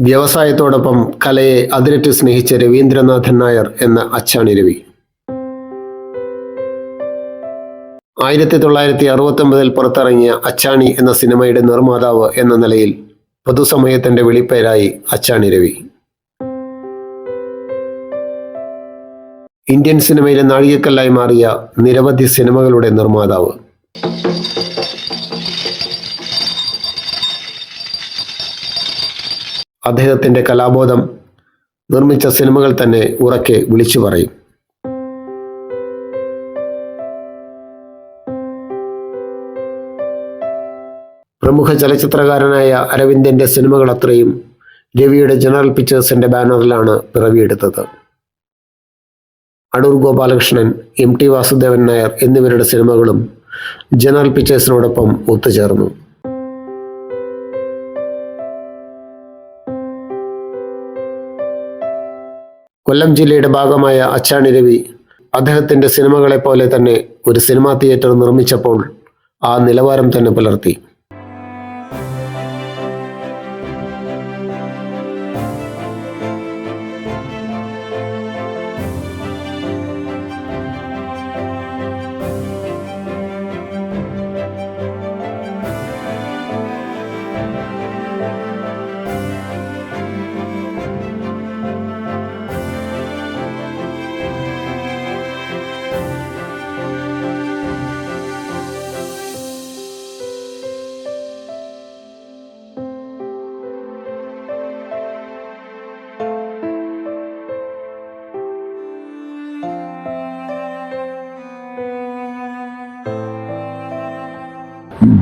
വ്യവസായത്തോടൊപ്പം കലയെ അതിരറ്റ് സ്നേഹിച്ച രവീന്ദ്രനാഥൻ നായർ എന്ന അച്ചാണി രവി. ആയിരത്തി തൊള്ളായിരത്തി അറുപത്തി ഒമ്പതിൽ പുറത്തിറങ്ങിയ അച്ചാണി എന്ന സിനിമയുടെ നിർമ്മാതാവ് എന്ന നിലയിൽ പൊതുസമയത്തിന്റെ വിളിപ്പേരായി അച്ചാണി രവി. ഇന്ത്യൻ സിനിമയിലെ നാഴികക്കല്ലായി മാറിയ നിരവധി സിനിമകളുടെ നിർമ്മാതാവ്. അദ്ദേഹത്തിന്റെ കലാബോധം നിർമ്മിച്ച സിനിമകൾ തന്നെ ഉറക്കെ വിളിച്ചു പറയും. പ്രമുഖ ചലച്ചിത്രകാരനായ അരവിന്ദന്റെ സിനിമകൾ അത്രയും രവിയുടെ ജനറൽ പിക്ചേഴ്സിന്റെ ബാനറിലാണ് പിറവിയെടുത്തത്. അടൂർ ഗോപാലകൃഷ്ണൻ എം ടി വാസുദേവൻ നായർ എന്നിവരുടെ സിനിമകളും ജനറൽ പിക്ചേഴ്സിനോടൊപ്പം ഒത്തുചേർന്നു. കൊല്ലം ജില്ലയുടെ ഭാഗമായ അച്ചാണി രവി അദ്ദേഹത്തിന്റെ സിനിമകളെ പോലെ തന്നെ ഒരു സിനിമാ തിയേറ്റർ നിർമ്മിച്ചപ്പോൾ ആ നിലവാരം തന്നെ പുലർത്തി.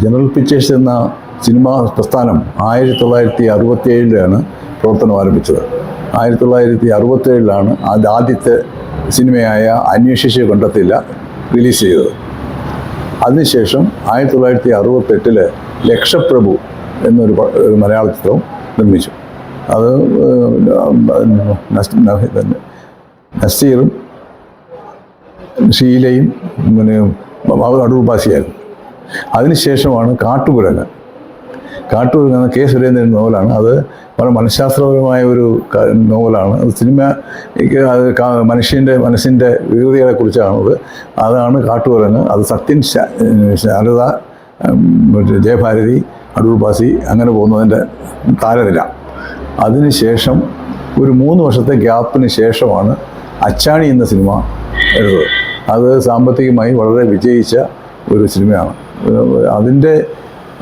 ജനറൽ പിക്ചേഴ്സ് എന്ന സിനിമാ പ്രസ്ഥാനം ആയിരത്തി തൊള്ളായിരത്തി അറുപത്തി ഏഴിലാണ് പ്രവർത്തനം ആരംഭിച്ചത്. ആയിരത്തി തൊള്ളായിരത്തി അറുപത്തി ഏഴിലാണ് അത് ആദ്യത്തെ സിനിമയായ അന്വേഷിച്ച് കണ്ടെത്തില്ല റിലീസ് ചെയ്തത്. അതിനുശേഷം ആയിരത്തി തൊള്ളായിരത്തി അറുപത്തെട്ടിൽ ലക്ഷപ്രഭു എന്നൊരു ഒരു മലയാള ചിത്രം നിർമ്മിച്ചു. അത് നസീറും ഷീലയും പിന്നെ അടൂർ ബാസിയായിരുന്നു. അതിനുശേഷമാണ് കാട്ടുകുരങ്ങ്. കാട്ടുകുരങ്ങ് എന്ന കെ. സുരേന്ദ്രൻ നോവലാണ്. അത് വളരെ മനഃശാസ്ത്രപരമായ ഒരു നോവലാണ്. അത് സിനിമ അത് മനുഷ്യന്റെ മനസ്സിന്റെ വികൃതികളെ കുറിച്ചാണത്. അതാണ് കാട്ടുകുരങ്ങ്. അത് സത്യൻ ശാരദ ജയഭാരതി അടൂർ ബാസി അങ്ങനെ പോകുന്നതിന്റെ താരനില അതിനുശേഷം ഒരു മൂന്ന് വർഷത്തെ ഗ്യാപ്പിന് ശേഷമാണ് അച്ചാണി എന്ന സിനിമ എടുത്തത് അത് സാമ്പത്തികമായി വളരെ വിജയിച്ച ഒരു സിനിമയാണ്. അതിന്റെ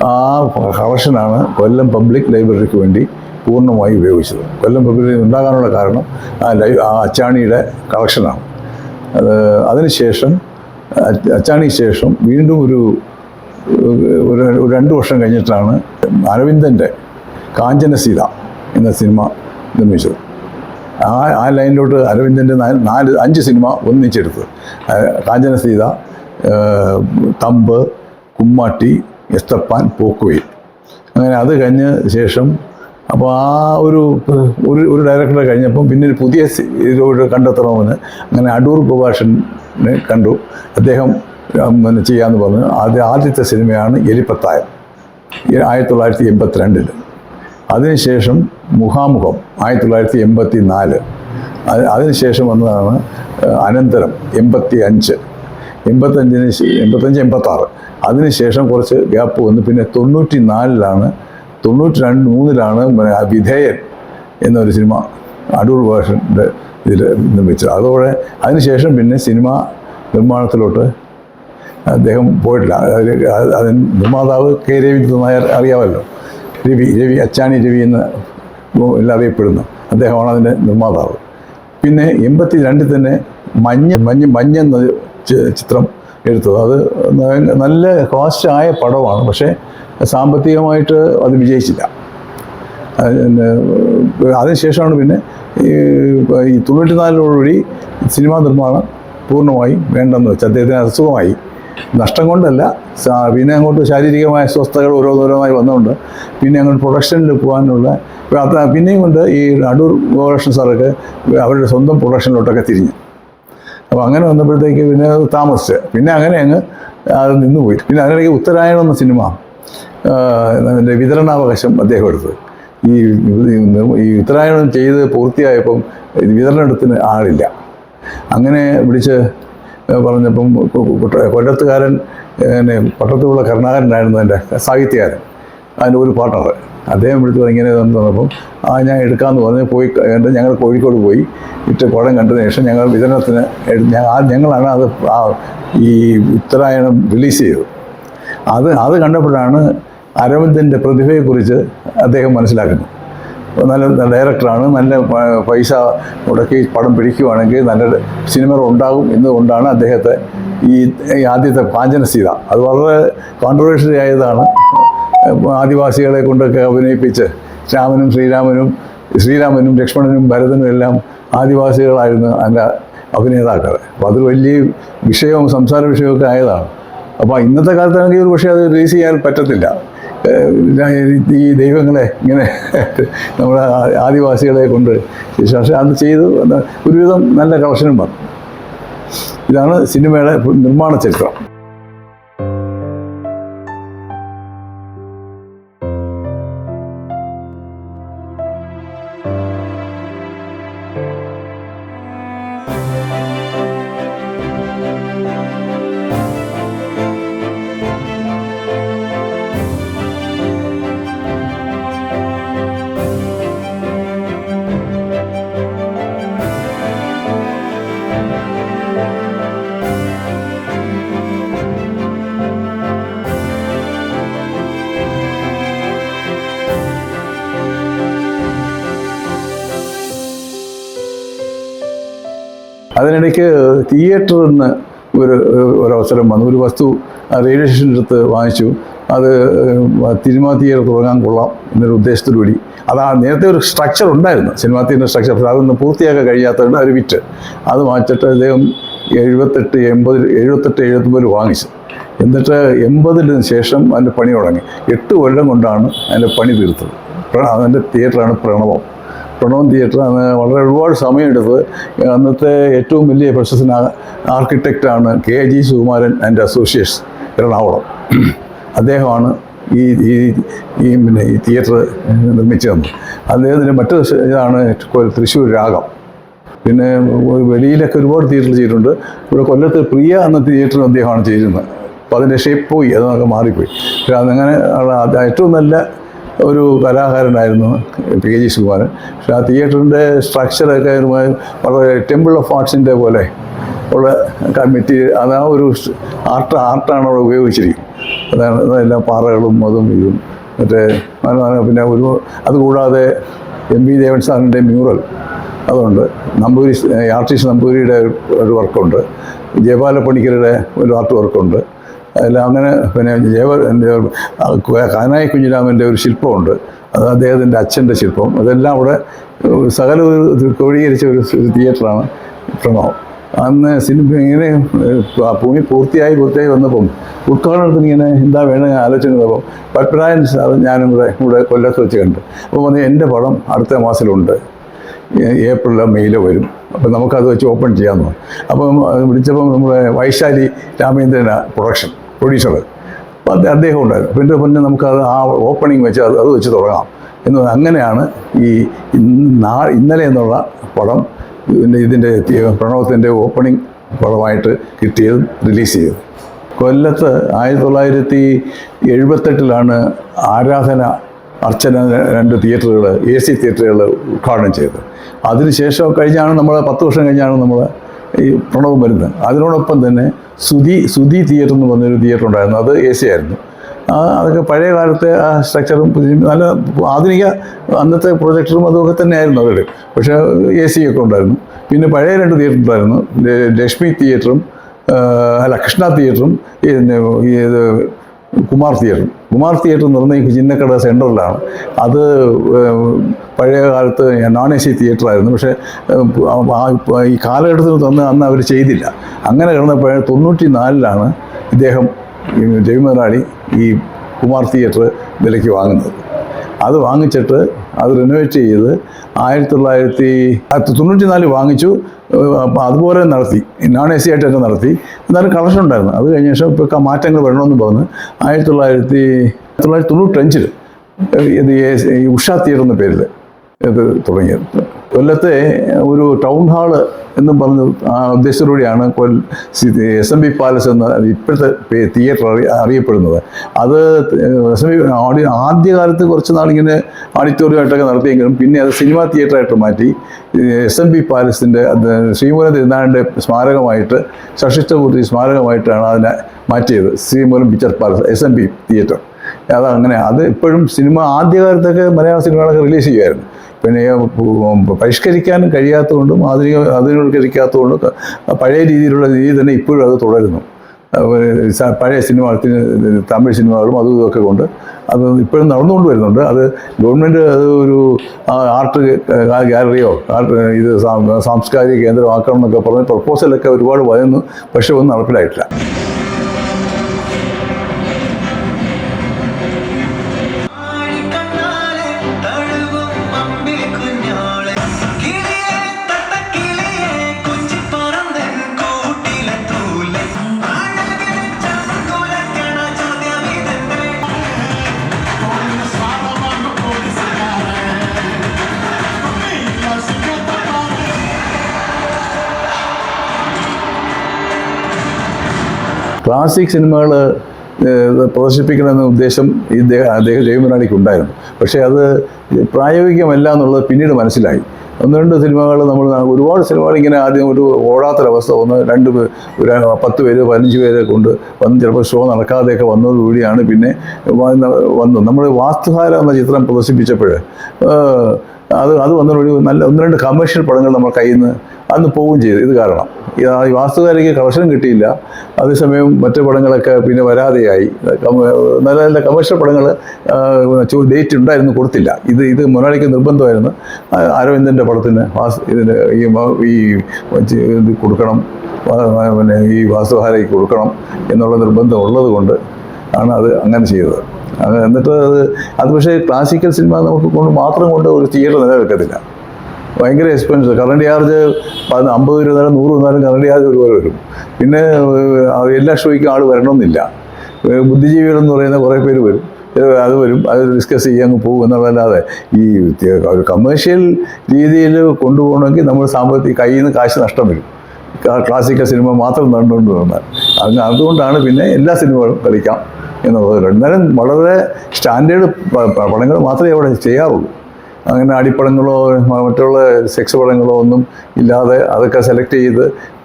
ആ കളക്ഷനാണ് കൊല്ലം പബ്ലിക് ലൈബ്രറിക്ക് വേണ്ടി പൂർണമായി ഉപയോഗിച്ചത്. കൊല്ലം പബ്ലിക് ലൈബ്രറി ഉണ്ടാകാനുള്ള കാരണം ആ ലൈ ആ അച്ചാണിയുടെ കളക്ഷനാണ്. അത് അതിനുശേഷം അച്ചാണി ശേഷം വീണ്ടും ഒരു ഒരു രണ്ട് വർഷം കഴിഞ്ഞിട്ടാണ് അരവിന്ദന്റെ കാഞ്ചനസീത എന്ന സിനിമ നിർമ്മിച്ചത്. ആ ആ ലൈനിലോട്ട് അരവിന്ദന്റെ നാല് അഞ്ച് സിനിമ ഒന്നിച്ചെടുത്തത്. ആ, കാഞ്ചനസീത തമ്പ് കുമ്മാട്ടി എസ്തപ്പാൻ പോക്കുവേൽ അങ്ങനെ അത് കഴിഞ്ഞ ശേഷം അപ്പോൾ ആ ഒരു ഒരു ഒരു ഡയറക്ടറെ കഴിഞ്ഞപ്പം പിന്നെ ഒരു പുതിയ കണ്ടെത്തണമെന്ന് അങ്ങനെ അടൂർ ഗോപാഷനെ കണ്ടു. അദ്ദേഹം പിന്നെ ചെയ്യാമെന്ന് പറഞ്ഞു. ആദ്യ ആദ്യത്തെ സിനിമയാണ് എലിപ്പത്തായം. ആയിരത്തി തൊള്ളായിരത്തി എൺപത്തിരണ്ടിൽ അതിനുശേഷം മുഖാമുഖം ആയിരത്തി തൊള്ളായിരത്തി എൺപത്തി നാല് അതിനുശേഷം വന്നതാണ് അനന്തരം എൺപത്തി അഞ്ച് എൺപത്തഞ്ചിന് എൺപത്തഞ്ച് എൺപത്താറ്. അതിനുശേഷം കുറച്ച് ഗ്യാപ്പ് വന്നു. പിന്നെ തൊണ്ണൂറ്റി നാലിലാണ് തൊണ്ണൂറ്റി രണ്ട് മൂന്നിലാണ് വിധേയൻ എന്നൊരു സിനിമ അടൂർ ഭാഷന്റെ ഇതിൽ നിർമ്മിച്ചത്. അതോടെ അതിനുശേഷം പിന്നെ സിനിമ നിർമ്മാണത്തിലോട്ട് അദ്ദേഹം പോയിട്ടില്ല. അതിന് നിർമ്മാതാവ് കെ. രവീന്ദ്രൻ നായർ അറിയാമല്ലോ. രവി രവി അച്ചാണി രവി എന്ന് എല്ലാം അറിയപ്പെടുന്നു അദ്ദേഹമാണ് അതിന്റെ നിർമ്മാതാവ്. പിന്നെ എൺപത്തി രണ്ടിൽ തന്നെ മഞ്ഞ മഞ്ഞ് മഞ്ഞ എന്ന ചി- ചിത്രം എടുത്തത്. അത് നല്ല കോസ്റ്റ് ആയ പടമാണ്. പക്ഷേ സാമ്പത്തികമായിട്ട് അത് വിജയിച്ചില്ല. അതിന് അതിനുശേഷമാണ് പിന്നെ ഈ ഈ തൊണ്ണൂറ്റിനാലിനോടുകൂടി സിനിമാ നിർമ്മാണം പൂർണമായി വേണ്ടെന്ന് വെച്ച് അദ്ദേഹത്തിന് അസുഖമായി നഷ്ടം കൊണ്ടല്ല പിന്നെ അങ്ങോട്ട് ശാരീരികമായ അസ്വസ്ഥതകൾ ഓരോന്നോരോന്നായി വന്നുകൊണ്ട് പിന്നെ അങ്ങോട്ട് പ്രൊഡക്ഷനിൽ പോകാനുള്ള പിന്നെയും കൊണ്ട് ഈ അടൂർ ഗോപാലകൃഷ്ണൻ സാറൊക്കെ അവരുടെ സ്വന്തം പ്രൊഡക്ഷനിലോട്ടൊക്കെ തിരിഞ്ഞു. അപ്പോൾ അങ്ങനെ വന്നപ്പോഴത്തേക്ക് പിന്നെ താമസിച്ച്. പിന്നെ അങ്ങനെ അങ്ങ് അത് നിന്നുപോയി. പിന്നെ അതിനിടയ്ക്ക് ഉത്തരായണം എന്ന സിനിമ അതിന്റെ വിതരണാവകാശം അദ്ദേഹം എടുത്തത് ഈ ഈ ഉത്തരായണം ചെയ്ത് പൂർത്തിയായപ്പം വിതരണത്തിന് ആളില്ല. അങ്ങനെ വിളിച്ച് പറഞ്ഞപ്പം കൊല്ലത്തുകാരൻ പിന്നെ പട്ടത്തുള്ള കരുണാകരനായിരുന്നു എന്റെ സാഹിത്യകാരൻ. അതിന്റെ ഒരു പാർട്ണർ അദ്ദേഹം വിളിച്ചു ഇതെന്ന് പറഞ്ഞപ്പം ആ ഞാൻ എടുക്കാമെന്ന് പറഞ്ഞ്. പോയി എന്റെ ഞങ്ങൾ കോഴിക്കോട് പോയി. ഇട്ട് കുടം കണ്ടതിന് ശേഷം ഞങ്ങൾ വിതരണത്തിന് ഞങ്ങളാണ് അത് ഈ ഉത്തരായണം റിലീസ് ചെയ്തത്. അത് അത് കണ്ടപ്പോഴാണ് അരവിന്ദന്റെ പ്രതിഭയെക്കുറിച്ച് അദ്ദേഹം മനസ്സിലാക്കുന്നത്. നല്ല ഡയറക്ടറാണ് നല്ല പൈസ മുടക്കി പടം പിടിക്കുവാണെങ്കിൽ നല്ല സിനിമകൾ ഉണ്ടാകും എന്നുകൊണ്ടാണ് അദ്ദേഹത്തെ ഈ ആദ്യത്തെ പാഞ്ചന സീത. അത് വളരെ കോൺട്രവേഴ്ഷ്യൽ ആയതാണ്. ആദിവാസികളെ കൊണ്ടൊക്കെ അഭിനയിപ്പിച്ച് രാമനും ശ്രീരാമനും ശ്രീരാമനും ലക്ഷ്മണനും ഭരതനും എല്ലാം ആദിവാസികളായിരുന്നു അതിന്റെ അഭിനേതാക്കൾ അപ്പോൾ അത് വലിയ വിഷയവും സംസാര വിഷയമൊക്കെ ആയതാണ്. അപ്പോൾ ഇന്നത്തെ കാലത്താണെങ്കിൽ ഒരു പക്ഷേ അത് റിലീസ് ചെയ്യാൻ പറ്റത്തില്ല. ഈ ദൈവങ്ങളെ ഇങ്ങനെ നമ്മുടെ ആദിവാസികളെ കൊണ്ട്. പക്ഷേ അത് ചെയ്തു ഒരുവിധം നല്ല കളക്ഷനും വന്നു. ഇതാണ് സിനിമയുടെ നിർമ്മാണ ചരിത്രം. അതിനിടയ്ക്ക് തിയേറ്ററിൽ നിന്ന് ഒരു ഒരവസരം വന്നു. ഒരു വസ്തു റെയിൽവേ സ്റ്റേഷന്റെ അടുത്ത് വാങ്ങിച്ചു. അത് സിനിമാ തിയേറ്റർ തുടങ്ങാൻ കൊള്ളാം എന്നൊരു ഉദ്ദേശത്തോടുകൂടി അത് ആ നേരത്തെ ഒരു സ്ട്രക്ചർ ഉണ്ടായിരുന്നു. സിനിമാ തിയേറ്റർ സ്ട്രക്ചർ പക്ഷേ അതൊന്ന് പൂർത്തിയാക്കാൻ കഴിയാത്തതുകൊണ്ട് അവർ വിറ്റ്. അത് വാങ്ങിച്ചിട്ട് അദ്ദേഹം എഴുപത്തെട്ട് എൺപതിൽ എഴുപത്തെട്ട് എഴുപത്തൊമ്പതിൽ വാങ്ങിച്ചു. എന്നിട്ട് എൺപതിന് ശേഷം അതിന്റെ പണി തുടങ്ങി. എട്ട് കൊല്ലം കൊണ്ടാണ് അതിന്റെ പണി തീർത്തത്. അതിന്റെ തിയേറ്ററാണ് പ്രണവം. പ്രണവം തിയേറ്റർ അന്ന് വളരെ ഒരുപാട് സമയമെടുത്ത് അന്നത്തെ ഏറ്റവും വലിയ പ്രശസ്തന ആർക്കിടെക്റ്റാണ് K G Sukumaran and associates Ernakulam. അദ്ദേഹമാണ് ഈ ഈ ഈ പിന്നെ ഈ തിയേറ്റർ നിർമ്മിച്ചു തന്നത് അദ്ദേഹത്തിന്റെ മറ്റു ഇതാണ് തൃശ്ശൂർ രാഗം. പിന്നെ വെളിയിലൊക്കെ ഒരുപാട് തിയേറ്റർ ചെയ്തിട്ടുണ്ട്. ഇവിടെ കൊല്ലത്ത് പ്രിയ എന്ന തിയേറ്റർ അദ്ദേഹമാണ് ചെയ്തിരുന്നത്. അപ്പോൾ അതിന്റെ ഷേപ്പ് പോയി അതൊക്കെ മാറിപ്പോയി. പക്ഷേ അതങ്ങനെ ഏറ്റവും നല്ല ഒരു കലാകാരനായിരുന്നു പി കെ ജി സുകുമാരൻ പക്ഷേ ആ തിയേറ്ററിന്റെ സ്ട്രക്ചറൊക്കെ വളരെ ടെമ്പിൾ ഓഫ് ആർട്സിന്റെ പോലെ ഉള്ള മെറ്റീരിയൽ അത് ആ ഒരു ആർട്ട് ആർട്ടാണ് അവിടെ ഉപയോഗിച്ചിരിക്കുന്നത്. അതാണ് എല്ലാ പാറകളും അതും ഇതും. മറ്റേ പിന്നെ ഒരു അതുകൂടാതെ എം വി ദേവൻ സാറിന്റെ മ്യൂറൽ അതുണ്ട്. നമ്പൂരി ആർട്ടിസ്റ്റ് നമ്പൂരിയുടെ ഒരു വർക്കുണ്ട്. ജയപാല പണിക്കരുടെ ഒരു ആർട്ട് വർക്കുണ്ട്. എല്ലാം അങ്ങനെ പിന്നെ ജയവ കാനായി കുഞ്ഞിരാമന്റെ ഒരു ശില്പമുണ്ട്. അത് അദ്ദേഹത്തിന്റെ അച്ഛന്റെ ശില്പം. അതെല്ലാം അവിടെ സകല ഒരു ക്രോഡീകരിച്ച ഒരു തിയേറ്ററാണ് പ്രണവം. അന്ന് സിനിമ ഇങ്ങനെ ഭൂമി പൂർത്തിയായി പൂർത്തിയായി വന്നപ്പം ഉദ്ഘാടനത്തിന് ഇങ്ങനെ എന്താ വേണം ആലോചന വന്നപ്പം പത്മരായൻ സാർ ഞാനും കൂടെ ഇവിടെ കൊല്ലത്ത് വെച്ച് കണ്ട്. അപ്പോൾ വന്ന് എന്റെ പടം അടുത്ത മാസത്തിലുണ്ട്. ഏപ്രിലോ മെയ്യിലോ വരും. അപ്പം നമുക്കത് വെച്ച് ഓപ്പൺ ചെയ്യാമെന്ന്. അപ്പം വിളിച്ചപ്പം നമ്മുടെ വൈശാലി രാമേന്ദ്രന പ്രൊഡക്ഷൻ. പ്രൊഡ്യൂസർ അപ്പം അദ്ദേഹം ഉണ്ടായിരുന്നു. പിന്നെ പിന്നെ നമുക്കത് ആ ഓപ്പണിംഗ് വെച്ച് അത് അത് വെച്ച് തുടങ്ങാം. എന്ന് അങ്ങനെയാണ് ഈ നാ ഇന്നലെ എന്നുള്ള പടം ഇതിന്റെ പ്രണവത്തിന്റെ ഓപ്പണിംഗ് പടമായിട്ട് കിട്ടിയത് റിലീസ് ചെയ്തത്. കൊല്ലത്ത് ആയിരത്തി തൊള്ളായിരത്തി എഴുപത്തെട്ടിലാണ് ആരാധന അർച്ചന രണ്ട് തിയേറ്ററുകൾ എ സി തിയേറ്ററുകൾ ഉദ്ഘാടനം ചെയ്തത്. അതിനുശേഷം കഴിഞ്ഞാണ് നമ്മൾ പത്ത് വർഷം കഴിഞ്ഞാണ് നമ്മൾ ഈ പ്രണവം വരുന്നത്. അതിനോടൊപ്പം തന്നെ സുധി സുധി തിയേറ്റർ എന്ന് പറഞ്ഞൊരു തിയേറ്റർ ഉണ്ടായിരുന്നു. അത് എ സി ആയിരുന്നു. അതൊക്കെ പഴയ കാലത്തെ ആ സ്ട്രക്ചറും നല്ല ആധുനിക അന്നത്തെ പ്രൊജക്ടറും അതൊക്കെ തന്നെയായിരുന്നു അവരുടെ. പക്ഷേ എ സി ഒക്കെ ഉണ്ടായിരുന്നു. പിന്നെ പഴയ രണ്ട് തിയേറ്റർ ഉണ്ടായിരുന്നു. ലക്ഷ്മി തിയേറ്ററും അല്ല കൃഷ്ണ തിയേറ്ററും ഈ കുമാർ തിയേറ്റർ. കുമാർ തിയേറ്റർ എന്ന് പറഞ്ഞാൽ ഈ ചിന്നക്കട സെന്ററിലാണ് അത് പഴയ കാലത്ത് നോൺ എ സി തിയേറ്ററായിരുന്നു പക്ഷേ ഈ കാലഘട്ടത്തിൽ തന്ന് അന്ന് അവർ ചെയ്തില്ല. അങ്ങനെ കിടന്നപ്പോൾ തൊണ്ണൂറ്റി നാലിലാണ് ഇദ്ദേഹം മുതലാളി ഈ കുമാർ തിയേറ്റർ വിലയ്ക്ക് വാങ്ങുന്നത്. അത് വാങ്ങിച്ചിട്ട് അത് റിനോവേറ്റ് ചെയ്ത് ആയിരത്തി തൊള്ളായിരത്തി തൊണ്ണൂറ്റി നാല് വാങ്ങിച്ചു അതുപോലെ നടത്തി. നോൺ എ സി ആയിട്ട് തന്നെ നടത്തി. എന്നാലും കളക്ഷൻ ഉണ്ടായിരുന്നു. അത് കഴിഞ്ഞ ശേഷം ഇപ്പോൾ മാറ്റങ്ങൾ വരണമെന്ന് പറഞ്ഞ് ആയിരത്തി തൊള്ളായിരത്തി തൊള്ളായിരത്തി തൊണ്ണൂറ്റഞ്ചിൽ ഇത് ഉഷ തിയേറ്റർ എന്ന പേരിൽ ഇത് തുടങ്ങിയത്. കൊല്ലത്തെ ഒരു ടൗൺ ഹാൾ എന്നും പറഞ്ഞ് ഉദ്ദേശത്തോടെയാണ് കൊൽ എസ് എം ബി പാലസ് എന്ന ഇപ്പോഴത്തെ തിയേറ്റർ അറി അറിയപ്പെടുന്നത്. അത് എസ് എം ബി ഓഡി ആദ്യകാലത്ത് കുറച്ച് നാളിങ്ങനെ ഓഡിറ്റോറിയമായിട്ടൊക്കെ നടത്തിയെങ്കിലും പിന്നെ അത് സിനിമാ തിയേറ്ററായിട്ട് മാറ്റി എസ് എം ബി പാലസിന്റെ ശ്രീമൂലം തിരുനാളിന്റെ സ്മാരകമായിട്ട് സശിഷ്ടപൂർത്തി സ്മാരകമായിട്ടാണ് അതിനെ മാറ്റിയത്. Sreemoolam picture palace S M B theatre അതങ്ങനെ അത് ഇപ്പോഴും സിനിമ ആദ്യകാലത്തൊക്കെ മലയാള സിനിമകളൊക്കെ റിലീസ് ചെയ്യുമായിരുന്നു പിന്നെ പരിഷ്കരിക്കാനും കഴിയാത്തതുകൊണ്ടും ആധുനിക ആധുനികവൽക്കരിക്കാത്തതുകൊണ്ടും പഴയ രീതിയിലുള്ള രീതി തന്നെ ഇപ്പോഴും അത് തുടരുന്നു. പഴയ സിനിമ തമിഴ് സിനിമകളും അതും ഇതൊക്കെ കൊണ്ട് അത് ഇപ്പോഴും നടന്നുകൊണ്ട് വരുന്നുണ്ട്. അത് ഗവൺമെന്റ് അത് ഒരു ആർട്ട് ഗാലറിയോ ആർട്ട് ഇത് സാംസ്കാരിക കേന്ദ്രമാക്കണം എന്നൊക്കെ പറഞ്ഞ് പ്രപ്പോസലൊക്കെ ഒരുപാട് വരുന്നു. പക്ഷേ ഒന്നും നടപ്പിലായിട്ടില്ല. ക്ലാസിക് സിനിമകൾ പ്രദർശിപ്പിക്കണമെന്ന ഉദ്ദേശം ഈ അദ്ദേഹം ജയമുരാണിക്ക് ഉണ്ടായിരുന്നു പക്ഷേ അത് പ്രായോഗികമല്ല എന്നുള്ളത് പിന്നീട് മനസ്സിലായി. ഒന്ന് രണ്ട് സിനിമകൾ നമ്മൾ ഒരുപാട് സിനിമകൾ ഇങ്ങനെ ആദ്യം ഒരു ഓടാത്തൊരവസ്ഥ ഒന്ന് രണ്ട് ഒരു പത്ത് പേര് പതിനഞ്ച് പേരെ കൊണ്ട് വന്ന് ചിലപ്പോൾ ഷോ നടക്കാതെയൊക്കെ വന്നതോടുകൂടിയാണ് പിന്നെ വന്നു നമ്മൾ വാസ്തുഹാര എന്ന ചിത്രം പ്രദർശിപ്പിച്ചപ്പോൾ അത് അത് വന്നതിനൊരു നല്ല ഒന്ന് രണ്ട് കമേഴ്ഷ്യൽ പടങ്ങൾ നമ്മൾ കയ്യിൽ നിന്ന് അന്ന് പോവുകയും ചെയ്തു. ഇത് കാരണം. ഈ വാസ്തുകാരിക്ക് കളക്ഷൻ കിട്ടിയില്ല. അതേസമയം മറ്റു പടങ്ങളൊക്കെ പിന്നെ വരാതെയായി. നല്ല നല്ല കമേഴ്ഷ്യൽ പടങ്ങൾ ഡേറ്റ് ഉണ്ടായിരുന്നു കൊടുത്തില്ല. ഇത് ഇത് മുതലാളിക്ക് നിർബന്ധമായിരുന്നു. അരവിന്ദന്റെ പടത്തിന് വാസ് ഇതിന് ഈ ഈ ഇത് കൊടുക്കണം. പിന്നെ ഈ വാസ്തുഹാരയ്ക്ക് കൊടുക്കണം എന്നുള്ള നിർബന്ധം ഉള്ളത് കൊണ്ട് ആണ് അത് അങ്ങനെ ചെയ്തത്. എന്നിട്ട് അത് അത് പക്ഷേ ക്ലാസിക്കൽ സിനിമ നമുക്ക് കൊണ്ട് മാത്രം കൊണ്ട് ഒരു തിയേറ്റർ നിലനിൽക്കത്തില്ല. ഭയങ്കര എക്സ്പെൻസ് കറണ്ട് ചാർജ് പത് അമ്പത് രൂപ നേരം നൂറ് നേരം കറണ്ട് ചാർജ് ഒരുപോലെ വരും. പിന്നെ എല്ലാ ഷോയ്ക്കും ആൾ വരണമെന്നില്ല. ബുദ്ധിജീവികളെന്ന് പറയുന്ന കുറേ പേര് വരും. അത് വരും. അത് ഡിസ്കസ് ചെയ്യാൻ പോകും എന്നുള്ളതല്ലാതെ ഈ ഒരു കമേഴ്ഷ്യൽ രീതിയിൽ കൊണ്ടുപോകണമെങ്കിൽ നമ്മൾ സാമ്പത്തിക കയ്യിൽ നിന്ന് കാശ് നഷ്ടം വരും. ക്ലാസിക്കൽ സിനിമ മാത്രം കണ്ടുകൊണ്ട് വന്നാൽ. അതുകൊണ്ടാണ് പിന്നെ എല്ലാ സിനിമകളും കളിക്കാം. എന്നുള്ളത് എന്നാലും വളരെ സ്റ്റാൻഡേർഡ് പടങ്ങൾ മാത്രമേ അവിടെ ചെയ്യാറുള്ളൂ. അങ്ങനെ അടിപ്പടങ്ങളോ മറ്റുള്ള സെക്സ് പടങ്ങളോ ഒന്നും ഇല്ലാതെ അതൊക്കെ സെലക്ട് ചെയ്ത്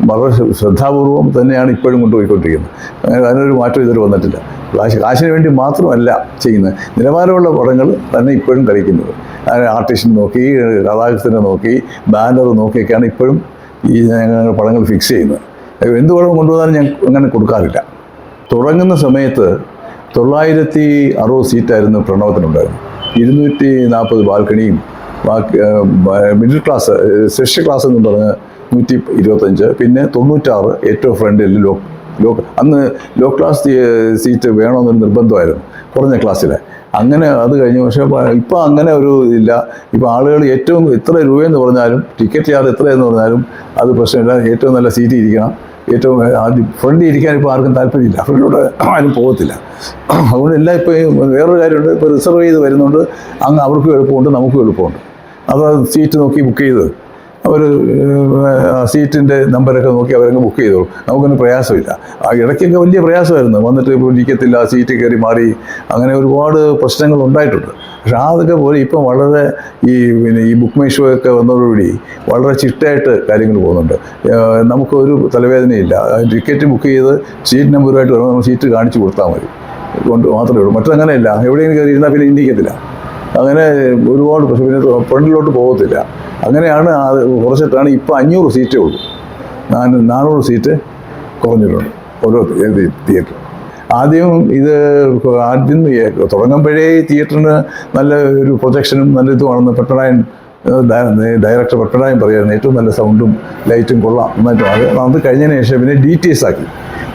വളരെ ശ്രദ്ധാപൂർവം തന്നെയാണ് ഇപ്പോഴും കൊണ്ടുപോയിക്കൊണ്ടിരിക്കുന്നത്. അങ്ങനെ അതിനൊരു മാറ്റം ഇതുവരെ വന്നിട്ടില്ല. കാശ് കാശിന് വേണ്ടി മാത്രമല്ല ചെയ്യുന്നത്. നിലവാരമുള്ള പടങ്ങൾ തന്നെ ഇപ്പോഴും കളിക്കുന്നത്. ആർട്ടിസ്റ്റിനെ നോക്കി കഥാകൃത്തിനെ നോക്കി ബാനർ നോക്കിയൊക്കെയാണ് ഇപ്പോഴും ഈ പടങ്ങൾ ഫിക്സ് ചെയ്യുന്നത്. എന്ത് പടം കൊണ്ടുവന്നാലും ഞാൻ അങ്ങനെ കൊടുക്കാറില്ല. തുടങ്ങുന്ന സമയത്ത് തൊള്ളായിരത്തി അറുപത് സീറ്റായിരുന്നു പ്രണവത്തിനുണ്ടായിരുന്നു ഇരുന്നൂറ്റി നാൽപ്പത് ബാൽക്കണിയും മിഡിൽ ക്ലാസ് സെഷൻ ക്ലാസ് എന്ന് പറഞ്ഞ് നൂറ്റി ഇരുപത്തഞ്ച്. പിന്നെ തൊണ്ണൂറ്റാറ് ഏറ്റവും ഫ്രണ്ടിൽ ലോ ലോ അന്ന് ലോ ക്ലാസ് സീറ്റ് വേണമെന്നൊരു നിർബന്ധമായിരുന്നു കുറഞ്ഞ ക്ലാസ്സിലെ. അങ്ങനെ അത് കഴിഞ്ഞു പക്ഷേ ഇപ്പോൾ അങ്ങനെ ഒരു ഇല്ല ഇപ്പോൾ ആളുകൾ ഏറ്റവും ഇത്ര രൂപയെന്ന് പറഞ്ഞാലും ടിക്കറ്റ് ചാർജ് എത്രയെന്ന് പറഞ്ഞാലും അത് പ്രശ്നമില്ല. ഏറ്റവും നല്ല സീറ്റ് ഇരിക്കണം. ഏറ്റവും ആദ്യം ഫ്രണ്ടിൽ ഇരിക്കാൻ ഇപ്പോൾ ആർക്കും താല്പര്യമില്ല. ഫ്രണ്ടിലൂടെ ആരും പോകത്തില്ല. അതുകൊണ്ട് എല്ലാം ഇപ്പോൾ വേറൊരു കാര്യമുണ്ട്. ഇപ്പോൾ റിസർവ് ചെയ്ത് വരുന്നുണ്ട്. അങ്ങ് അവർക്കും എളുപ്പമുണ്ട് നമുക്കും എളുപ്പമുണ്ട്. അത് സീറ്റ് നോക്കി ബുക്ക് ചെയ്ത് അവർ സീറ്റിന്റെ നമ്പരൊക്കെ നോക്കി അവരങ്ങ് ബുക്ക് ചെയ്തോളൂ. നമുക്കൊന്നും പ്രയാസമില്ല. ആ ഇടയ്ക്കൊക്കെ വലിയ പ്രയാസമായിരുന്നു. വന്നിട്ട് ഇരിക്കത്തില്ല സീറ്റ് കയറി മാറി. അങ്ങനെ ഒരുപാട് പ്രശ്നങ്ങൾ ഉണ്ടായിട്ടുണ്ട്. പക്ഷെ അതൊക്കെ പോലെ ഇപ്പം വളരെ ഈ പിന്നെ ഈ ബുക്ക് മൈ ഷോ ഒക്കെ വന്നതോടുകൂടി വളരെ ചിട്ടയായിട്ട് കാര്യങ്ങൾ പോകുന്നുണ്ട്. നമുക്കൊരു തലവേദനയില്ല. ടിക്കറ്റ് ബുക്ക് ചെയ്ത് സീറ്റ് നമ്പറുമായിട്ട് വരുമ്പോൾ നമ്മൾ സീറ്റ് കാണിച്ചു കൊടുത്താൽ മതി. കൊണ്ട് മാത്രമേ ഉള്ളൂ. മറ്റങ്ങനെയല്ല എവിടെയെങ്കിലും കയറി ഇരുന്നാൽ പിന്നെ ഇരിക്കത്തില്ല അങ്ങനെ ഒരുപാട് പക്ഷെ പിന്നെ ഫ്രണ്ടിലോട്ട് പോകത്തില്ല. അങ്ങനെയാണ് അത് കുറച്ചിട്ടാണ് ഇപ്പോൾ അഞ്ഞൂറ് സീറ്റേ ഉള്ളൂ. നാനൂ നാനൂറ് സീറ്റ് കുറഞ്ഞിട്ടുണ്ട്. ഓരോ തിയേറ്റർ ആദ്യം ഇത് ആദ്യം തുടങ്ങുമ്പോഴേ തിയേറ്ററിന് നല്ല ഒരു പ്രൊജക്ഷനും നല്ല ഇതുമാണെന്ന് പെട്ടനായൻ ഡയറക്ടർ പെട്ടനായൻ പറയുമായിരുന്നു ഏറ്റവും നല്ല സൗണ്ടും ലൈറ്റും കൊള്ളാം അത് അത് കഴിഞ്ഞതിന് ശേഷം പിന്നെ ഡി ടി എസ് ആക്കി.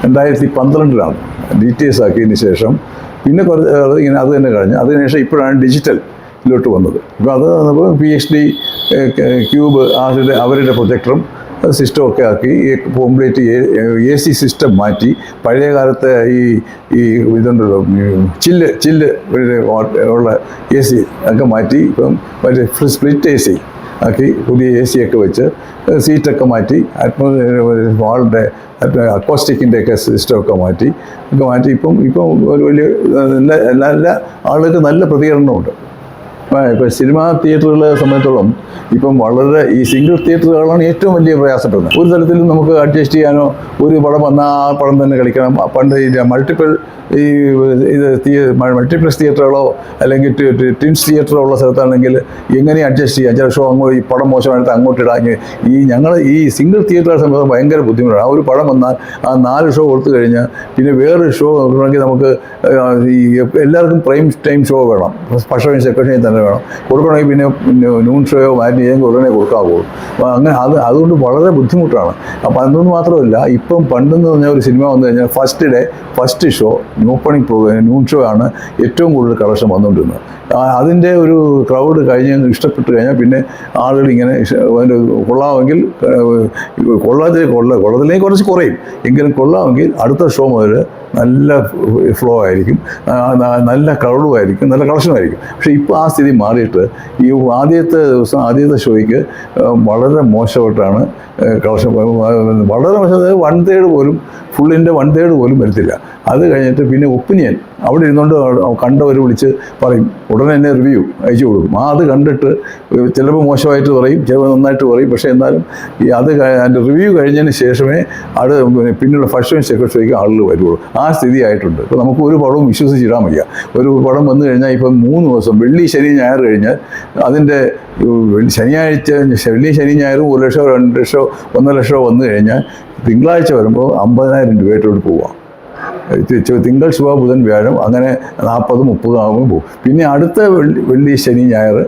രണ്ടായിരത്തി പന്ത്രണ്ടിലാണ്. ഡി ടി എസ് ആക്കിയതിന് ശേഷം പിന്നെ കുറച്ച് ഇങ്ങനെ അത് തന്നെ കഴിഞ്ഞു. അതിനുശേഷം ഇപ്പോഴാണ് ഡിജിറ്റലിലോട്ട് വന്നത്. ഇപ്പോൾ അത് വന്നപ്പോൾ പി എച്ച് ഡി ക്യൂബ് അവരുടെ അവരുടെ പ്രൊജക്ടറും സിസ്റ്റം ഒക്കെ ആക്കി കോംപ്ലീറ്റ് എ സി സിസ്റ്റം മാറ്റി പഴയ കാലത്തെ ഈ ഈ ഇതുണ്ടല്ലോ ചില്ല് ചില്ല് ഉള്ള എ സി ഒക്കെ മാറ്റി ഇപ്പം മറ്റേ സ്പ്ലിറ്റ് എ സി ആക്കി പുതിയ എ സി ഒക്കെ വെച്ച് സീറ്റൊക്കെ മാറ്റി അറ്റ്മോ വാളിന്റെ അക്കോസ്റ്റിക്കിന്റെ ഒക്കെ സിസ്റ്റമൊക്കെ മാറ്റി ഒക്കെ മാറ്റി. ഇപ്പം ഇപ്പം ഒരു വലിയ നല്ല നല്ല ആളുകൾക്ക് നല്ല പ്രതികരണമുണ്ട്. ഇപ്പോൾ സിനിമ തിയേറ്ററുകളെ സംബന്ധിച്ചോളം ഇപ്പം വളരെ ഈ സിംഗിൾ തിയേറ്ററുകളാണ് ഏറ്റവും വലിയ പ്രയാസപ്പെടുന്നത്. ഒരു തരത്തിലും നമുക്ക് അഡ്ജസ്റ്റ് ചെയ്യാനോ ഒരു പടം വന്നാൽ ആ പടം തന്നെ കളിക്കണം. പണ്ട് ഈ മൾട്ടിപ്പിൾ ഈ ഇത് മൾട്ടിപ്ലക്സ് തിയേറ്ററുകളോ അല്ലെങ്കിൽ ട്വിൻസ് തിയേറ്ററോ ഉള്ള സ്ഥലത്താണെങ്കിൽ എങ്ങനെ അഡ്ജസ്റ്റ് ചെയ്യാം? ചില ഷോ അങ്ങോട്ട് ഈ പടം മോശമായിട്ട് അങ്ങോട്ട് ഇടാങ്ങി ഈ ഞങ്ങൾ ഈ സിംഗിൾ തിയേറ്ററുകളെ സംബന്ധിച്ച് ഭയങ്കര ബുദ്ധിമുട്ടാണ്. ആ ഒരു പടം വന്നാൽ ആ നാല് ഷോ കൊടുത്തു കഴിഞ്ഞാൽ പിന്നെ വേറൊരു ഷോ നോക്കണമെങ്കിൽ നമുക്ക് ഈ എല്ലാവർക്കും പ്രൈം ടൈം ഷോ വേണം. ഫസ്റ്റ് ഷോയും സെക്കൻഡ് ഷോയും തന്നെ വേണം കൊടുക്കണമെങ്കിൽ പിന്നെ നൂൺ ഷോയോ മാറ്റി ചെയ്തെങ്കിൽ ഉടനെ കൊടുക്കാവുള്ളൂ അപ്പോൾ അങ്ങനെ അത് അതുകൊണ്ട് വളരെ ബുദ്ധിമുട്ടാണ്. അപ്പോൾ അതൊന്നും മാത്രമല്ല ഇപ്പം പണ്ടെന്ന് പറഞ്ഞാൽ ഒരു സിനിമ വന്നു കഴിഞ്ഞാൽ first day first show opening programme noon show ആണ് ഏറ്റവും കൂടുതൽ കളക്ഷൻ വന്നുകൊണ്ടിരുന്നത്. അതിന്റെ ഒരു ക്രൗഡ് കഴിഞ്ഞ് ഇഷ്ടപ്പെട്ട് കഴിഞ്ഞാൽ പിന്നെ ആളുകൾ ഇങ്ങനെ അതിന്റെ കൊള്ളാമെങ്കിൽ കൊള്ളാതെ കൊള്ള കൊള്ളത്തിലേക്ക് കുറച്ച് കുറയും. എങ്കിലും കൊള്ളാമെങ്കിൽ അടുത്ത ഷോ മുതൽ നല്ല ഫ്ലോ ആയിരിക്കും. നല്ല കളറുമായിരിക്കും നല്ല കളക്ഷനുമായിരിക്കും പക്ഷേ ഇപ്പോൾ ആ സ്ഥിതി മാറിയിട്ട് ഈ ആദ്യത്തെ ദിവസം ആദ്യത്തെ ഷോയ്ക്ക് വളരെ മോശമായിട്ടാണ് കളക്ഷൻ വളരെ മോശം. വൺ തേർഡ് പോലും ഫുള്ളിന്റെ വൺ തേർഡ് പോലും വരത്തില്ല. അത് കഴിഞ്ഞിട്ട് പിന്നെ ഒപ്പീനിയൻ. അവിടെ ഇരുന്നുകൊണ്ട് കണ്ടവർ വിളിച്ച് പറയും. ഉടനെ തന്നെ റിവ്യൂ അയച്ചു കൊടുക്കും. ആ അത് കണ്ടിട്ട് ചിലപ്പോൾ മോശമായിട്ട് പറയും ചിലപ്പോൾ നന്നായിട്ട് പറയും. പക്ഷേ എന്നാലും ഈ അത് അതിന്റെ റിവ്യൂ കഴിഞ്ഞതിന് ശേഷമേ അത് പിന്നെ പിന്നുള്ള ഫസ്റ്റ് സെക്കൻഡ് ഷോയ്ക്ക് ആളുകൾ വരുള്ളൂ. ആ സ്ഥിതി ആയിട്ടുണ്ട്. ഇപ്പോൾ നമുക്ക് ഒരു പടവും വിശ്വസിച്ചിടാൻ വയ്യ. ഒരു പടം വന്നു കഴിഞ്ഞാൽ ഇപ്പം മൂന്ന് ദിവസം വെള്ളി ശനി ഞായർ കഴിഞ്ഞാൽ അതിന്റെ ശനിയാഴ്ച വെള്ളി ശനി ഞായറും ഒരു ലക്ഷമോ രണ്ട് ലക്ഷമോ ഒന്നര ലക്ഷമോ വന്നു കഴിഞ്ഞാൽ തിങ്കളാഴ്ച വരുമ്പോൾ അമ്പതിനായിരം രൂപയായിട്ടോട് പോവാം. തിങ്കൾ ശുഭ ബുധൻ വ്യാഴം അങ്ങനെ നാൽപ്പത് മുപ്പത് ആകുമ്പോൾ പോകും പിന്നെ അടുത്ത വെള്ളി വെള്ളി ശനി ഞായർ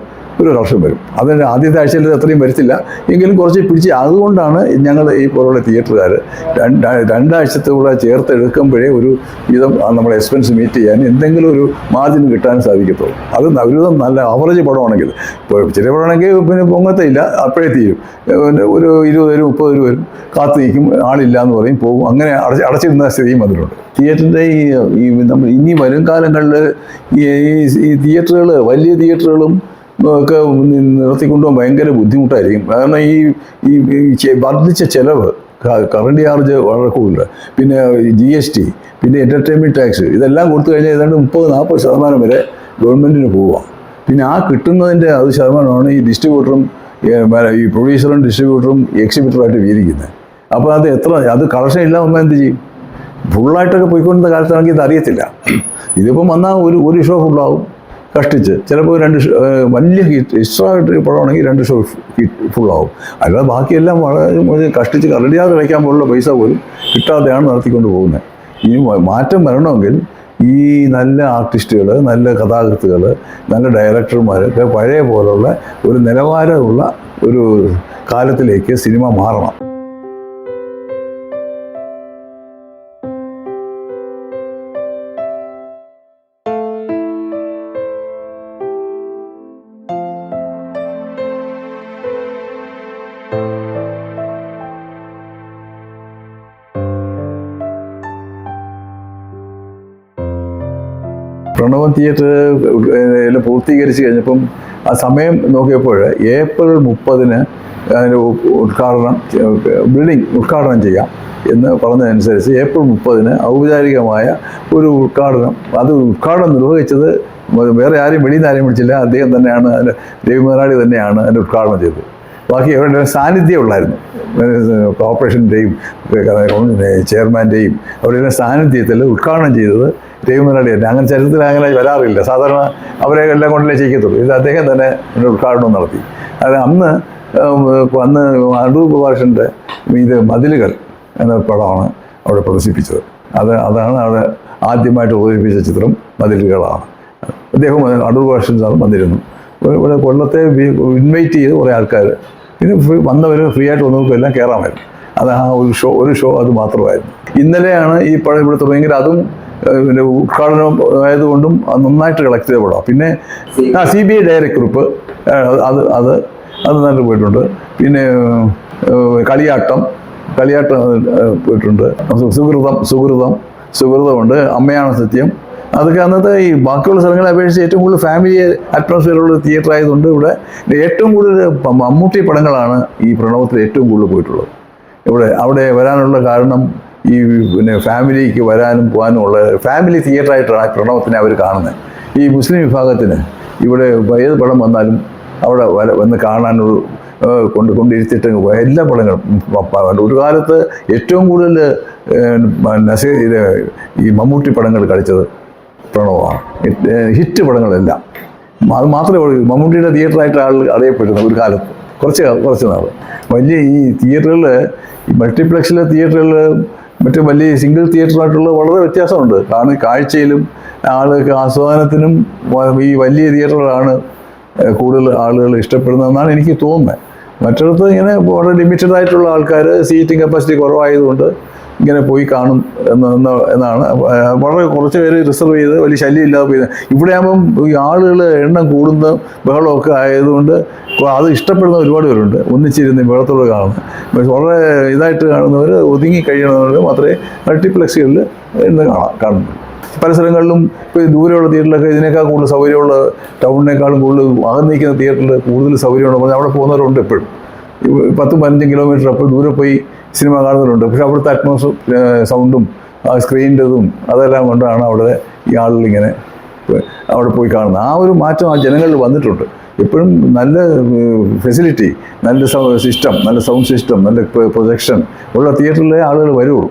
ഒരു വർഷം വരും. അതിന് ആദ്യത്തെ ആഴ്ചയിൽ അത്രയും വരത്തില്ല. എങ്കിലും കുറച്ച് പിടിച്ച് അതുകൊണ്ടാണ് ഞങ്ങൾ ഈ പോലുള്ള തിയേറ്ററുകാർ രണ്ട് രണ്ടാഴ്ചത്തെ കൂടെ ചേർത്ത് എടുക്കുമ്പോഴേ ഒരു വിധം നമ്മുടെ എക്സ്പെൻസ് മീറ്റ് ചെയ്യാൻ എന്തെങ്കിലും ഒരു മാർജിൻ കിട്ടാൻ സാധിക്കത്തുള്ളൂ. അത് ഒരുവിധം ഒരു നല്ല ആവറേജ് പടമാണെങ്കിൽ. ഇപ്പോൾ ചെറിയ പടമാണെങ്കിൽ പിന്നെ പൊങ്ങത്തില്ല. അപ്പോഴേ തീരും. ഒരു ഇരുപത് രൂപ മുപ്പത് രൂപ വരും. കാത്തു നിൽക്കും. ആളില്ല എന്ന് പറയും പോകും. അങ്ങനെ അടച്ച് അടച്ചിരുന്ന സ്ഥിതിയും അതിലുണ്ട്. തിയേറ്ററിന്റെ ഈ നമ്മൾ ഇനി വരും കാലങ്ങളിൽ ഈ തിയേറ്ററുകൾ വലിയ തിയേറ്ററുകളും ഒക്കെ നിർത്തിക്കൊണ്ടുപോകാൻ ഭയങ്കര ബുദ്ധിമുട്ടായിരിക്കും. കാരണം ഈ ഈ വർദ്ധിച്ച ചിലവ് കറണ്ട് ചാർജ് വളരെ കൂടുതൽ പിന്നെ ജി എസ് ടി പിന്നെ എന്റർടൈൻമെന്റ് ടാക്സ് ഇതെല്ലാം കൊടുത്തു കഴിഞ്ഞാൽ ഏതാണ്ട് മുപ്പത് നാൽപ്പത് ശതമാനം വരെ ഗവൺമെന്റിന് പോവാം. പിന്നെ ആ കിട്ടുന്നതിന്റെ അത് ശതമാനമാണ് ഈ ഡിസ്ട്രിബ്യൂട്ടറും ഈ പ്രൊഡ്യൂസറും ഡിസ്ട്രിബ്യൂട്ടറും എക്സിബിറ്ററുമായിട്ട് വീതിക്കുന്നത് അപ്പോൾ അത് എത്ര അത് കളക്ഷൻ ഇല്ല വന്നാൽ എന്ത് ചെയ്യും? ഫുള്ളായിട്ടൊക്കെ പോയിക്കൊണ്ടിരുന്ന കാലത്താണെങ്കിൽ ഇത് അറിയത്തില്ല. ഇതിപ്പം വന്നാൽ ഒരു ഒരു ഷോ ഫുള്ളാവും കഷ്ടിച്ച്. ചിലപ്പോൾ രണ്ട് വലിയ ഹിറ്റ് എക്സ്ട്രാ ആയിട്ട് പടമാണെങ്കിൽ രണ്ട് ഷോ ഹിറ്റ് ഫുള്ളാവും. അല്ലാതെ ബാക്കിയെല്ലാം വളരെ കഷ്ടിച്ച് കരടിയാതെ കളിക്കാൻ പോലുള്ള പൈസ പോലും കിട്ടാതെയാണ് നടത്തിക്കൊണ്ട് പോകുന്നത്. ഇനി മാറ്റം വരണമെങ്കിൽ ഈ നല്ല ആർട്ടിസ്റ്റുകൾ നല്ല കഥാകൃത്തുകൾ നല്ല ഡയറക്ടർമാരൊക്കെ പഴയ പോലുള്ള ഒരു നിലവാരമുള്ള ഒരു കാലത്തിലേക്ക് സിനിമ മാറണം. പ്രണവം തിയേറ്റർ പൂർത്തീകരിച്ച് കഴിഞ്ഞപ്പം ആ സമയം നോക്കിയപ്പോൾ ഏപ്രിൽ മുപ്പതിന് അതിന്റെ ഉദ്ഘാടനം ബിൽഡിംഗ് ഉദ്ഘാടനം ചെയ്യാം എന്ന് പറഞ്ഞതനുസരിച്ച് ഏപ്രിൽ മുപ്പതിന് ഔപചാരികമായ ഒരു ഉദ്ഘാടനം. അത് ഉദ്ഘാടനം നിർവഹിച്ചത് വേറെ ആരും വെളിയിൽ നിന്ന് ആരെയും വിളിച്ചില്ല. അദ്ദേഹം തന്നെയാണ് അതിന്റെ രവിമുതലാളി തന്നെയാണ് അതിന്റെ ഉദ്ഘാടനം ചെയ്തത്. ബാക്കി അവരുടെ സാന്നിധ്യം ഉള്ളായിരുന്നു. കോർപ്പറേഷന്റെയും ചെയർമാന്റെയും അവരുടെ സാന്നിധ്യത്തിൽ ഉദ്ഘാടനം ചെയ്തത് രവിമുതലാളി തന്നെ അങ്ങനെ ചരിത്രത്തിൽ അങ്ങനെ വരാറില്ല. സാധാരണ അവരെ എല്ലാം കൊണ്ടല്ലേ ചെയ്യത്തുള്ളൂ ഇത് അദ്ദേഹം തന്നെ ഉദ്ഘാടനം നടത്തി. അത് അന്ന് അന്ന് അടൂർ പ്രഭാഷന്റെ ഇത് മതിലുകൾ എന്ന പടമാണ് അവിടെ പ്രദർശിപ്പിച്ചത്. അത് അതാണ് അവിടെ ആദ്യമായിട്ട് പ്രദർശിപ്പിച്ച ചിത്രം മതിലുകളാണ്. അദ്ദേഹം അടൂർ പ്രഭാഷൻ സാർ വന്നിരുന്നു. ഇവിടെ- കൊല്ലത്തെ ഇൻവൈറ്റ് ചെയ്ത് കുറേ ആൾക്കാർ പിന്നെ വന്നവർ ഫ്രീ ആയിട്ട് വന്നവർക്കും എല്ലാം കയറാമായിരുന്നു. അത് ആ ഒരു ഷോ ഒരു ഷോ അത് മാത്രമായിരുന്നു. ഇന്നലെയാണ് ഈ പടം ഇവിടെ തുടങ്ങിയെങ്കിൽ അതും പിന്നെ ഉദ്ഘാടനം ആയതുകൊണ്ടും അത് നന്നായിട്ട് കളക്ട് ചെയ്യപ്പെടാം പിന്നെ ആ C B I diary group അത് അത് അത് നല്ല പോയിട്ടുണ്ട്. പിന്നെ കളിയാട്ടം കളിയാട്ടം പോയിട്ടുണ്ട്. സുഹൃതം സുഹൃതം സുഹൃതമുണ്ട് അമ്മയാണ് സത്യം. അതൊക്കെ അന്നത്തെ ഈ ബാക്കിയുള്ള സ്ഥലങ്ങളെ അപേക്ഷിച്ച് ഏറ്റവും കൂടുതൽ ഫാമിലി അറ്റ്മോസ്ഫിയറുള്ള തിയേറ്റർ ആയതുകൊണ്ട് ഇവിടെ ഏറ്റവും കൂടുതൽ മമ്മൂട്ടി പടങ്ങളാണ് ഈ പ്രണവത്തിൽ ഏറ്റവും കൂടുതൽ പോയിട്ടുള്ളത്. ഇവിടെ അവിടെ വരാനുള്ള കാരണം ഈ പിന്നെ ഫാമിലിക്ക് വരാനും പോകാനും ഉള്ള ഫാമിലി തിയേറ്റർ ആയിട്ടാണ് ഈ പ്രണവത്തിനെ അവർ കാണുന്നത് ഈ മുസ്ലിം വിഭാഗത്തിന് ഇവിടെ ഏത് പടം വന്നാലും അവിടെ വന്ന് കാണാനൊരു കൊണ്ട് കൊണ്ടിരുത്തിയിട്ട് അങ്ങ് എല്ലാ പടങ്ങളും ഒരു കാലത്ത് ഏറ്റവും കൂടുതൽ നസീ ഈ മമ്മൂട്ടി പടങ്ങൾ കളിച്ചത് പ്രണവമാണ് ഹിറ്റ് പടങ്ങളെല്ലാം. അത് മാത്രമേ ഉള്ളൂ. മമ്മൂട്ടിയുടെ തിയേറ്ററായിട്ട് ആൾ അറിയപ്പെടുന്നു ഒരു കാലത്ത് കുറച്ച് കുറച്ച് നാൾ വലിയ ഈ തിയേറ്ററുകൾ മൾട്ടിപ്ലക്സിലെ തിയേറ്ററുകളിൽ മറ്റു വലിയ സിംഗിൾ തിയേറ്ററായിട്ടുള്ള വളരെ വ്യത്യാസമുണ്ട്. കാരണം കാഴ്ചയിലും ആളുകൾക്ക് ആസ്വാദനത്തിനും ഈ വലിയ തിയേറ്ററുകളാണ് കൂടുതൽ ആളുകൾ ഇഷ്ടപ്പെടുന്നതെന്നാണ് എനിക്ക് തോന്നുന്നത്. മറ്റിടത്ത് ഇങ്ങനെ വളരെ ലിമിറ്റഡ് ആയിട്ടുള്ള ആൾക്കാർ സീറ്റിംഗ് കപ്പാസിറ്റി കുറവായതുകൊണ്ട് ഇങ്ങനെ പോയി കാണും എന്ന് എന്ന് എന്നാണ്. വളരെ കുറച്ച് പേര് റിസർവ് ചെയ്ത് വലിയ ശല്യം ഇല്ലാതെ പോയി. ഇവിടെ ആകുമ്പം ഈ ആളുകൾ എണ്ണം കൂടുന്ന ബഹളമൊക്കെ ആയതുകൊണ്ട് അത് ഇഷ്ടപ്പെടുന്ന ഒരുപാട് പേരുണ്ട്. ഒന്നിച്ചിരുന്ന് ബഹളത്തോട് കാണുന്നത്. വളരെ ഇതായിട്ട് കാണുന്നവർ ഒതുങ്ങി കഴിയണവർ മാത്രമേ മൾട്ടിപ്ലക്സുകളിൽ ഇന്ന് കാണാം കാണുന്നു പല സ്ഥലങ്ങളിലും ഇപ്പോൾ ദൂരെയുള്ള തിയേറ്ററിലൊക്കെ ഇതിനേക്കാൾ കൂടുതൽ സൗകര്യമുള്ള ടൗണിനേക്കാളും കൂടുതൽ അകന്ന് നിൽക്കുന്ന തിയേറ്ററിൽ കൂടുതൽ സൗകര്യമുണ്ട് അവിടെ പോകുന്നവരുണ്ട് എപ്പോഴും. പത്തും പതിനഞ്ചും കിലോമീറ്റർ അപ്പോൾ ദൂരെ പോയി സിനിമ കാണുന്നവരുണ്ട്. പക്ഷെ അവിടുത്തെ അറ്റ്മോസ് സൗണ്ടും സ്ക്രീനിന്റെതും അതെല്ലാം കൊണ്ടാണ് അവിടെ ഈ ആളുകളിങ്ങനെ അവിടെ പോയി കാണുന്നത്. ആ ഒരു മാറ്റം ആ ജനങ്ങളിൽ വന്നിട്ടുണ്ട്. എപ്പോഴും നല്ല ഫെസിലിറ്റി നല്ല സിസ്റ്റം നല്ല സൗണ്ട് സിസ്റ്റം നല്ല പ്രൊജക്ഷൻ ഉള്ള തിയേറ്ററിലെ ആളുകൾ വരുള്ളൂ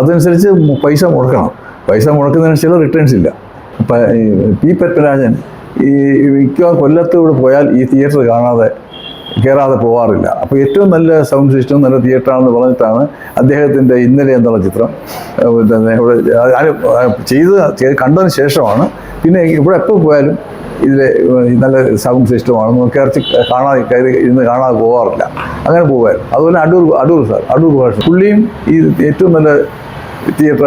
അതനുസരിച്ച് പൈസ മുടക്കണം. പൈസ മുടക്കുന്നതിന് ചില റിട്ടേൺസ് ഇല്ല. പി പത്മരാജൻ ഈ മിക്ക കൊല്ലത്തൂടെ പോയാൽ ഈ തിയേറ്റർ കാണാതെ കയറാതെ പോവാറില്ല. അപ്പോൾ ഏറ്റവും നല്ല സൗണ്ട് സിസ്റ്റം നല്ല തിയേറ്ററാണെന്ന് പറഞ്ഞിട്ടാണ് അദ്ദേഹത്തിന്റെ ഇന്നലെ എന്നുള്ള ചിത്രം പിന്നെ ഇവിടെ ചെയ്ത് കണ്ടതിന് ശേഷമാണ്. പിന്നെ ഇവിടെ എപ്പോൾ പോയാലും ഇതിലെ നല്ല സൗണ്ട് സിസ്റ്റമാണ് കയറി കാണാതെ കയറി ഇരുന്ന് കാണാതെ പോകാറില്ല അങ്ങനെ പോകാൻ അതുപോലെ അടൂർ അടൂർ സാർ അടൂർ ഭാഷ പുള്ളിയും ഈ ഏറ്റവും നല്ല തിയേറ്റർ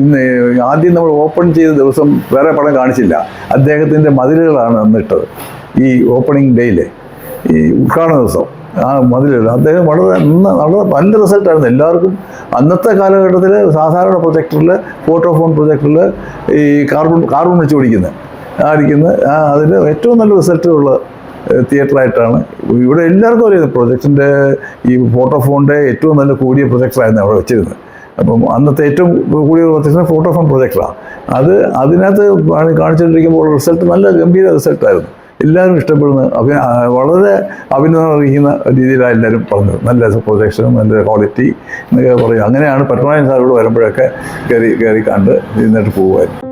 ഇന്ന് ആദ്യം നമ്മൾ ഓപ്പൺ ചെയ്ത ദിവസം വേറെ പടം കാണിച്ചില്ല. അദ്ദേഹത്തിന്റെ മതിലുകളാണ് അന്ന് ഇട്ടത് ഈ ഓപ്പണിംഗ് ഡേയിലെ ഈ ഉദ്ഘാടന ദിവസം. ആ മതിലുകൾ അദ്ദേഹം വളരെ വളരെ നല്ല റിസൾട്ടായിരുന്നു എല്ലാവർക്കും അന്നത്തെ കാലഘട്ടത്തിൽ സാധാരണ പ്രൊജക്ടറിൽ ഫോട്ടോ ഫോൺ പ്രൊജക്ടറിൽ ഈ കാർബൺ കാർബൺ വെച്ച് പിടിക്കുന്നത് ആയിരിക്കുന്ന അതിൽ ഏറ്റവും നല്ല റിസൾട്ടുള്ള തിയേറ്ററായിട്ടാണ് ഇവിടെ എല്ലാവർക്കും അറിയാം. പ്രൊജക്ടിന്റെ ഈ ഫോട്ടോ ഫോണിന്റെ ഏറ്റവും നല്ല കൂടിയ പ്രൊജക്ടറായിരുന്നു അവിടെ വെച്ചിരുന്നത്. അപ്പം അന്നത്തെ ഏറ്റവും കൂടിയ പ്രൊജക്ടർ ഫോട്ടോ ഫോൺ പ്രൊജക്ടറാണ് അത് അതിനകത്ത് കാണിച്ചുകൊണ്ടിരിക്കുമ്പോൾ റിസൾട്ട് നല്ല ഗംഭീര റിസൾട്ടായിരുന്നു എല്ലാവരും ഇഷ്ടപ്പെടുന്ന അഭി വളരെ അഭിനന്ദനം അറിയിക്കുന്ന രീതിയിലാണ് എല്ലാവരും പറഞ്ഞത്. നല്ല പ്രൊജക്ഷൻ നല്ല ക്വാളിറ്റി എന്നൊക്കെ പറയും അങ്ങനെയാണ് പത്മനാഭൻ ഇവിടെ വരുമ്പോഴൊക്കെ കയറി കയറി കണ്ട് നിന്നിട്ട് പോകുമായിരുന്നു